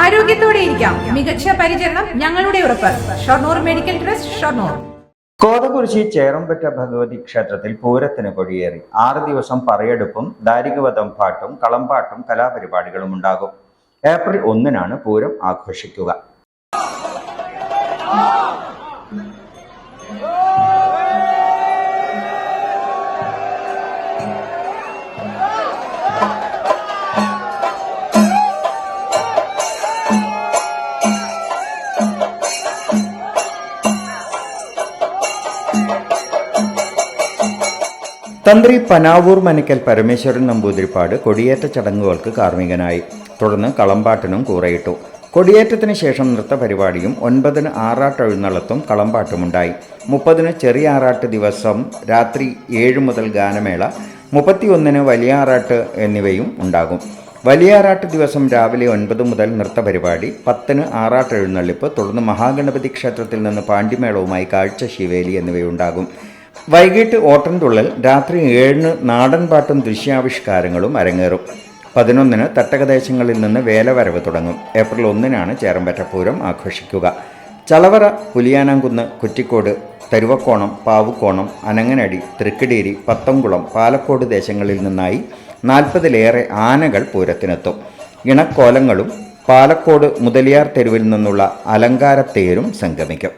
ആരോഗ്യത്തോടെ ഇരിക്കാം. മികച്ച പരിചരണം ഞങ്ങളുടെ ഉറപ്പ്. Shoranur medical trust Shoranur. കോതകുരിശി Cherambatta Bhagavathi ക്ഷേത്രത്തിൽ പൂരത്തിന് കൊടിയേറി. ആറ് ദിവസം പറയെടുപ്പും ദാരികവധം പാട്ടും കളമ്പാട്ടും കലാപരിപാടികളും ഉണ്ടാകും. ഏപ്രിൽ ഒന്നിനാണ് പൂരം ആഘോഷിക്കുക. തന്ത്രി പനാവൂർ മനക്കൽ പരമേശ്വരൻ നമ്പൂതിരിപ്പാട് കൊടിയേറ്റ ചടങ്ങുകൾക്ക് കാർമ്മികനായി. തുടർന്ന് കളമ്പാട്ടിനും കൂറയിട്ടു. കൊടിയേറ്റത്തിന് ശേഷം നൃത്തപരിപാടിയും ഒൻപതിന് ആറാട്ട് എഴുന്നള്ളത്തും കളമ്പാട്ടുമുണ്ടായി. മുപ്പതിന് ചെറിയ ആറാട്ട് ദിവസം രാത്രി ഏഴ് മുതൽ ഗാനമേള. മുപ്പത്തിയൊന്നിന് വലിയ ആറാട്ട് എന്നിവയും ഉണ്ടാകും. വലിയാറാട്ട് ദിവസം രാവിലെ ഒൻപത് മുതൽ നൃത്തപരിപാടി പത്തിന് ആറാട്ട് എഴുന്നള്ളിപ്പ് തുടർന്ന് മഹാഗണപതി ക്ഷേത്രത്തിൽ നിന്ന് പാണ്ഡിമേളവുമായി കാഴ്ച ശിവേലി എന്നിവയുണ്ടാകും. വൈകിട്ട് ഓട്ടൻതുള്ളൽ രാത്രി ഏഴിന് നാടൻപാട്ടും ദൃശ്യാവിഷ്കാരങ്ങളും അരങ്ങേറും. പതിനൊന്നിന് തട്ടകദേശങ്ങളിൽ നിന്ന് വേലവരവ് തുടങ്ങും. ഏപ്രിൽ ഒന്നിനാണ് ചേറമ്പറ്റ പൂരം ആഘോഷിക്കുക. ചളവറ പുലിയാനാംകുന്ന് കുറ്റിക്കോട് തരുവക്കോണം പാവുക്കോണം അനങ്ങനടി തൃക്കടേരി പത്തംകുളം പാലക്കോട് ദേശങ്ങളിൽ നിന്നായി നാൽപ്പതിലേറെ ആനകൾ പൂരത്തിനെത്തും. ഇണക്കോലങ്ങളും പാലക്കോട് മുതലിയാർ തെരുവിൽ നിന്നുള്ള അലങ്കാരത്തേരും സംഗമിക്കും.